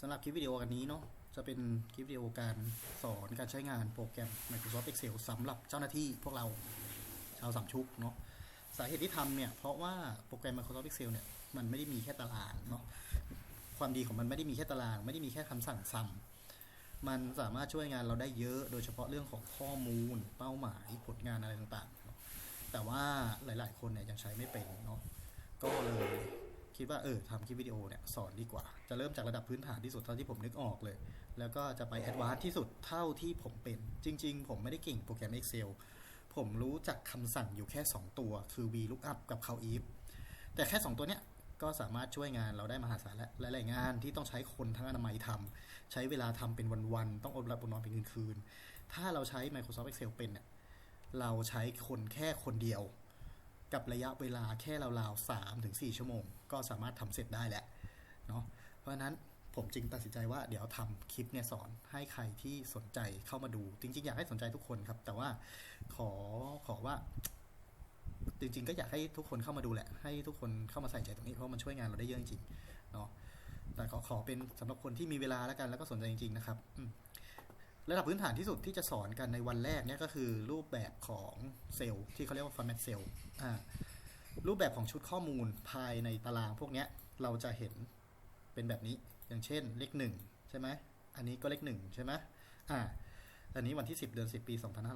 สำหรับคลิปวิดีโอกันนี้เนาะจะเป็นคลิปวิดีโอการสอนการใช้งานโปรแกรม Microsoft Excel สำหรับเจ้าหน้าที่พวกเราชาวสามชุกเนาะสาเหตุที่ทำเนี่ย เพราะว่าโปรแกรม Microsoft Excel เนี่ย มันไม่ได้มีแค่ตารางเนาะความดีของมันไม่ได้มีแค่ตาราง ไม่ได้มีแค่คำสั่งซ้ำมันสามารถช่วยงานเราได้เยอะ โดยเฉพาะเรื่องของข้อมูล เป้าหมายผลงานอะไรต่างๆแต่ว่าหลาย ๆ คนเนี่ยยังใช้ไม่เป็นเนาะก็เลย คิดว่าเออทำคลิปวิดีโอเนี่ยสอนดีกว่า จะเริ่มจากระดับพื้นฐานที่สุดเท่าที่ผมนึกออกเลย แล้วก็จะไปแอดวานซ์ที่สุดเท่าที่ผมเป็น จริง ๆ ผมไม่ได้เก่งโปรแกรม Excel ผมรู้จักคำสั่งอยู่แค่ 2 ตัว คือ VLOOKUP กับ COUNTIF แต่แค่ 2 ตัวเนี้ยก็สามารถช่วยงานเราได้มหาศาลและหลาย ๆ งานที่ต้องใช้คนทั้งอนามัยทำใช้เวลาทำเป็นวัน ๆ ต้องอดหลับอดนอนเป็นคืนๆถ้าเราใช้ Microsoft Excel เป็นเนี่ยเราใช้คนแค่คนเดียว กับระยะเวลาแค่ราวๆ3ถึง4ชั่วโมง ก็สามารถทำเสร็จได้แหละเนาะเพราะฉะนั้นผมจึงตัดสินใจว่าเดี๋ยวทำคลิปเนี่ยสอนให้ใครที่สนใจเข้ามาดู จริง ๆ อยากให้สนใจทุกคนครับ แต่ว่าขอขอว่า จริง ๆ ก็อยากให้ทุกคนเข้ามาดูแหละ ให้ทุกคนเข้ามาใส่ใจตรงนี้เพราะมันช่วยงานเราได้เยอะจริงเนาะแต่ขอขอเป็นสำหรับคนที่มีเวลาแล้วกันแล้วก็สนใจจริง ๆ นะครับ ระดับพื้นฐานที่สุดที่จะสอนกันในวันแรกเนี่ยก็คือรูปแบบของเซลล์ที่เขาเรียกว่า format cell อ่ารูปแบบของชุดข้อมูลภายในตารางพวกนี้เราจะเห็นเป็นแบบนี้อย่างเช่นเลขหนึ่งใช่ไหมอันนี้ก็เลขหนึ่งใช่ไหมอ่าอันนี้วันที่ 10 เดือน 10 ปี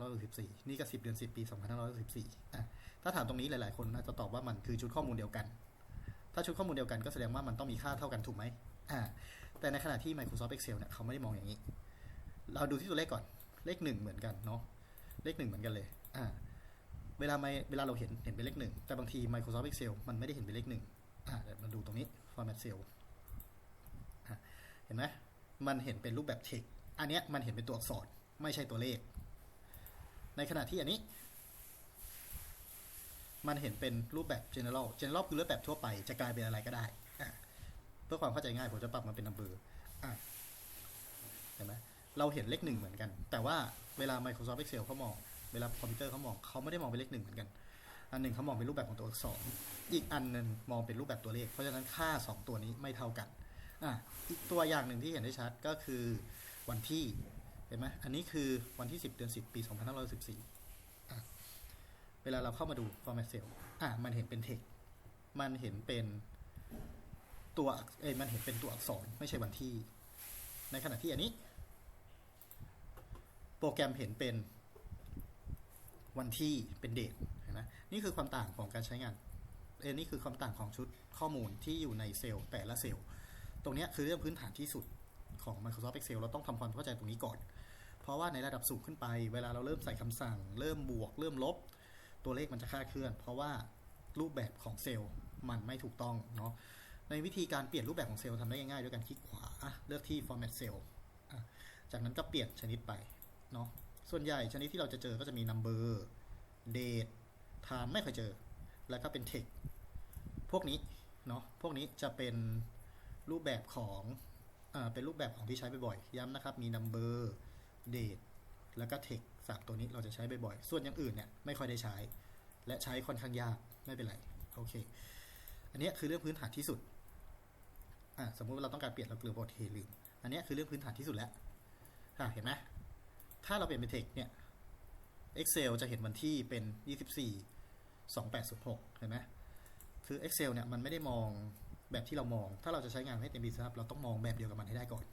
2564 นี่ก็ 10 เดือน 10 ปี 2564อะถ้าถามตรงนี้หลาย ๆ คนน่าจะตอบว่ามันคือชุดข้อมูลเดียวกัน ถ้าชุดข้อมูลเดียวกันก็แสดงว่ามันต้องมีค่าเท่ากันถูกไหมอ่าแต่ในขณะที่ Microsoft Excel เนี่ยเขาไม่ได้มองอย่างนี้ เราดูที่ตัวเลขก่อน เลขหนึ่งเหมือนกันเนาะ เลขหนึ่งเหมือนกันเลย อ่า เวลาไม่เวลาเราเห็นเห็นเป็นเลขหนึ่งแต่บางที Microsoft Excel มันไม่ได้เห็นเป็นเลขหนึ่งอ่าเดี๋ยวมาดูตรงนี้ format cell เห็นไหมมันเห็นเป็นรูปแบบ text อันเนี้ยมันเห็นเป็นตัวอักษรไม่ใช่ตัวเลข ในขณะที่อันนี้ มันเห็นเป็นรูปแบบ general general คือรูปแบบทั่วไปจะกลายเป็นอะไรก็ได้ เพื่อความเข้าใจง่ายผมจะปรับมาเป็น number อะเห็นไหม เราเห็นเลขหนึ่งเหมือนกัน แต่ว่าเวลา Microsoft Excel เขามอง เวลาคอมพิวเตอร์เขามองเขาไม่ได้มองเป็นเลขหนึ่งเหมือนกัน อันหนึ่งเขามองเป็นรูปแบบของตัวอักษร อีกอันหนึ่งมองเป็นรูปแบบตัวเลข เพราะฉะนั้นค่า 2 ตัวนี้ไม่เท่ากันอะอีกตัวอย่างหนึ่งที่เห็นได้ชัดก็คือวันที่เห็นไหมอันนี้คือวันที่ 10 เดือน 10 ปี 2514อ่เวลาเราเข้ามาดู format cell อะมันเห็นเป็น text มันเห็นเป็นตัวเอ้ยมันเห็นเป็นตัวอักษรไม่ใช่วันที่ ในขณะที่อันนี้ โปรแกรมเห็นเป็นวันที่เป็นเดทนไหมนี่คือความต่างของการใช้งานเอ็นี่คือความต่างของชุดข้อมูลที่อยู่ในเซลล์แต่ละเซลล์ ตรงนี้คือเรื่องพื้นฐานที่สุดของ Microsoft Excel เราต้องทำความเข้าใจตรงนี้ก่อน เพราะว่าในระดับสูงขึ้นไป เวลาเราเริ่มใส่คำสั่ง เริ่มบวก เริ่มลบ ตัวเลขมันจะคลาดเคลื่อน เพราะว่ารูปแบบของเซลล์มันไม่ถูกต้องเนาะ ในวิธีการเปลี่ยนรูปแบบของเซลล์ทำได้ง่ายๆด้วยการคลิกขวา เลือกที่ format cell จากนั้นก็เปลี่ยนชนิดไป เนาะส่วนใหญ่ชนิดที่เราจะเจอก็จะมี number date time ไม่เคยเจอ แล้วก็เป็น text พวกนี้เนาะพวกนี้จะเป็นรูปแบบของอ่าเป็นรูปแบบของที่ใช้บ่อยๆย้ำนะครับ มี number date แล้วก็ text สามตัวนี้เราจะใช้บ่อยๆส่วนอย่างอื่นเนี่ยไม่ค่อยได้ใช้ และใช้ค่อนข้างยากไม่เป็นไรโอเค อันนี้คือเรื่องพื้นฐานที่สุดอ่าสมมุติว่าเราต้องการเปลี่ยนเราเกลือบทเทลืมอันนี้คือเรื่องพื้นฐานที่สุดแล้วอ่าเห็นไหม ถ้าเราเปลี่ยนเป็น text เนี่ย Excel จะเห็นวันที่เป็น 24 2806เห็นไหมคือ Excel เนี่ยมันไม่ได้มองแบบที่เรามอง ถ้าเราจะใช้งานให้เต็มที่ครับเราต้องมองแบบเดียวกับมันให้ได้ก่อน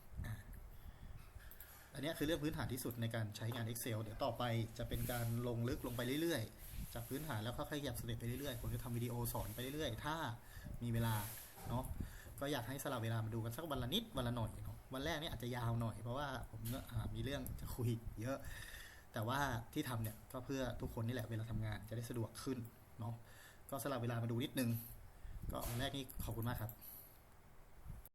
อันนี้คือเรื่องพื้นฐานที่สุดในการใช้งาน Excel เดี๋ยวต่อไปจะเป็นการลงลึกลงไปเรื่อยๆ จากพื้นฐานแล้วค่อยๆขยับสเต็ปไปเรื่อยๆ ผมจะทำวิดีโอสอนไปเรื่อยๆ ถ้ามีเวลาเนาะ ก็อยากให้สลับเวลามาดูกันสักวันละนิดวันละหน่อยเนาะ วันแรกนี่อาจจะยาวหน่อย เพราะว่าผมมีเรื่องจะคุยเยอะ แต่ว่าที่ทำเนี่ยก็เพื่อทุกคนนี่แหละเวลาทำงานจะได้สะดวกขึ้นเนาะก็สลับเวลามาดูนิดนึง ก็วันแรกนี้ขอบคุณมากครับ